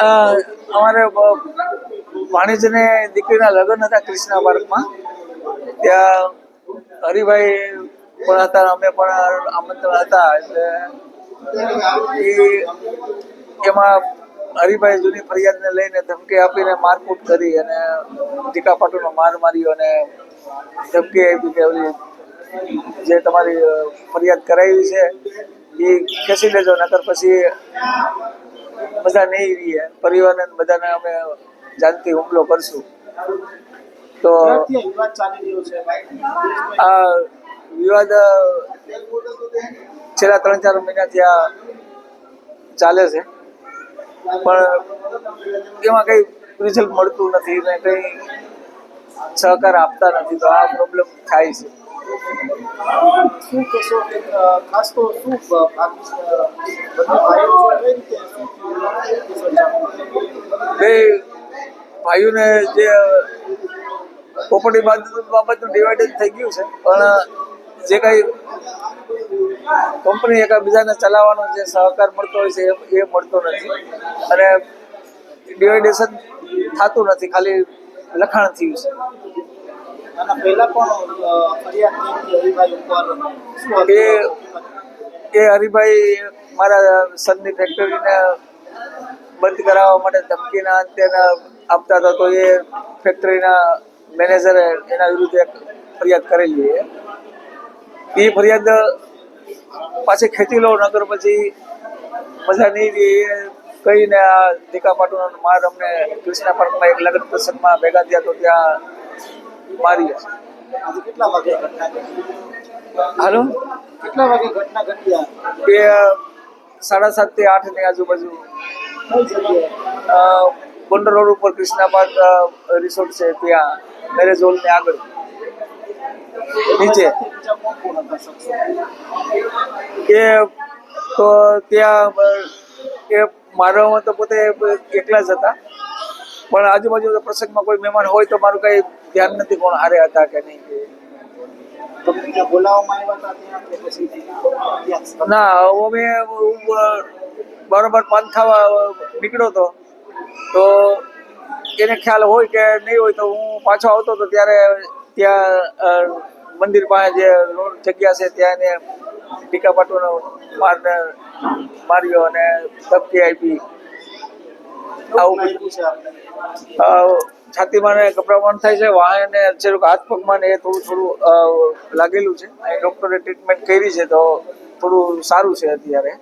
અમારે બ- દીકરીના લગ્ન હતા ક્રિષ્ના પાર્કમાં. ત્યાં હરિભાઈ પણ હતા, અમે પણ આમંત્રણ હતા, એટલે એમાં હરિભાઈ જૂની ફરિયાદને લઈને ધમકી આપીને મારકૂટ કરી અને ટીકાપાટુનો માર માર્યો અને ધમકી આપી કે જે તમારી ફરિયાદ કરાવી છે, એ ખેંચી લેજો, નકર પછી બધા નહીં રહીએ પરિવારને બધાને અમે જાનથી હુમલો કરશું. તો આ વિવાદ છેલ્લા ત્રણ ચાર મહિનાથી આ ચાલે છે. પણ એમાં કંઈ રિઝલ્ટ મળતું નથી ને કંઈ સહકાર આપતા નથી તો આ પ્રોબ્લેમ થાય છે. શું કહેશો ખાસ તો શું બ- ભાઈઓને જે પ્રોપર્ટી બાબતનું ડિવાઇડેડ થઈ ગયું છે. પણ જે કંઈ કંપની એકબીજાને ચલાવવાનો જે સહકાર મળતો હોય છે એ મળતો નથી. અને ડિવાઇડેશન થતું નથી ખાલી લખાણ થયું છે. એ- એ હરિભાઈ મારા સનની ફેક્ટરીને બંધ કરાવવા માટે ધમકીના અંતે આપતા હતા તો એ ફેક્ટરીના મેનેજરે એના વિરુદ્ધ એક ફરિયાદ કરેલી એ ફરિયાદ પાછી ખેતી લો નગર પછી મજા નહીં રહી કહીને આ દીકા પાટુનો માર અમને કૃષ્ણા પાર્કમાં એક લગ્ન પ્રસંગમાં ભેગા થયા તો ત્યાં મારી કેટલા વાગે હાલો? કેટલા વાગે ઘટના ઘટી એ સાડા સાતથી આઠની આજુબાજુ જગ્યાએ ગોંડલ રોડ ઉપર ક્રિષ્ના પાર્ક રિસોર્ટ છે ત્યાં મેરેજ હોલની આગળ. નીચે. એ તો ત્યાં એ મારવામાં તો પોતે એકલા જ હતા. પણ આજુબાજુ પ્રસંગમાં કોઈ મહેમાન હોય તો મારું કઈ ધ્યાન નથી કોણ હારે હતા કે નહીં કે. ના અમે બરોબર પંથા થવા નીકળ્યો હતો તો એને ખ્યાલ હોય કે નહીં હોય તો હું પાછો આવતો હતો ત્યારે ત્યાં મંદિર પાસે જે રોડ જગ્યા છે ત્યાં એને ટીકા પાટોનો મારને માર્યો અને ધમકી આપી. આવું છાતીમાં ને ગભરામણ થાય છે વાહને જરાક હાથ પગમાં ને એ થોડું થોડું લાગેલું છે. ડૉક્ટરે ટ્રીટમેન્ટ કરી છે તો થોડું સારું છે અત્યારે.